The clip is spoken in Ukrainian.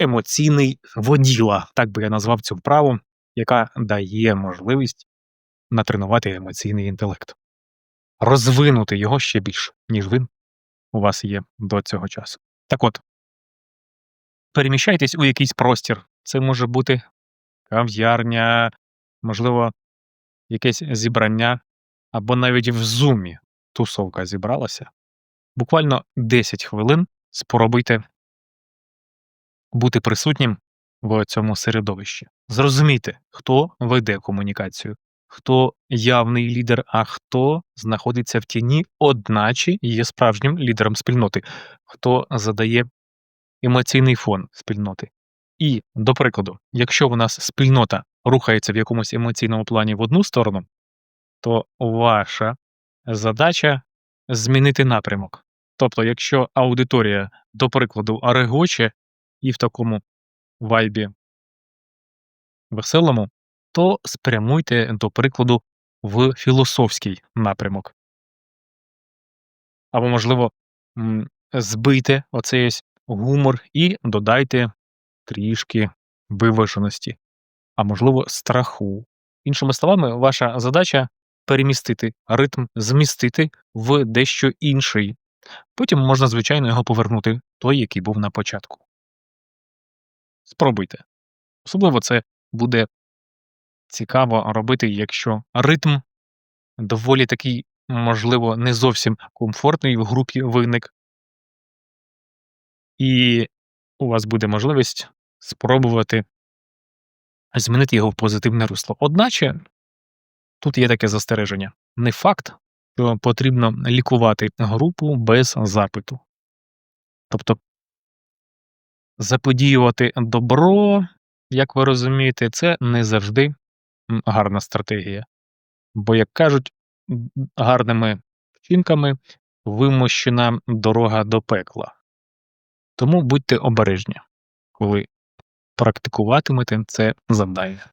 емоційний воділа. Так би я назвав цю вправу, яка дає можливість натренувати емоційний інтелект, розвинути його ще більше, ніж він у вас є до цього часу. Так от, переміщайтесь у якийсь простір. Це може бути кав'ярня, можливо, якесь зібрання, або навіть в зумі тусовка зібралася. Буквально 10 хвилин спробуйте бути присутнім в цьому середовищі. Зрозумійте, хто веде комунікацію, хто явний лідер, а хто знаходиться в тіні, одначе є справжнім лідером спільноти, хто задає емоційний фон спільноти. І, до прикладу, якщо у нас спільнота рухається в якомусь емоційному плані в одну сторону, то ваша задача змінити напрямок. Тобто, якщо аудиторія, до прикладу, регоче і в такому вайбі веселому, то спрямуйте, до прикладу, в філософський напрямок. Або, можливо, збийте оцей гумор і додайте трішки виваженості, а можливо, страху. Іншими словами, ваша задача перемістити ритм, змістити в дещо інший. Потім можна, звичайно, його повернути, той, який був на початку. Спробуйте. Особливо це буде цікаво робити, якщо ритм доволі такий, можливо, не зовсім комфортний в групі виник. І у вас буде можливість спробувати змінити його в позитивне русло. Одначе тут є таке застереження. Не факт, що потрібно лікувати групу без запиту. Тобто заподіювати добро, як ви розумієте, це не завжди гарна стратегія. Бо, як кажуть, гарними вчинками вимощена дорога до пекла. Тому будьте обережні, коли практикуватимете це завдання.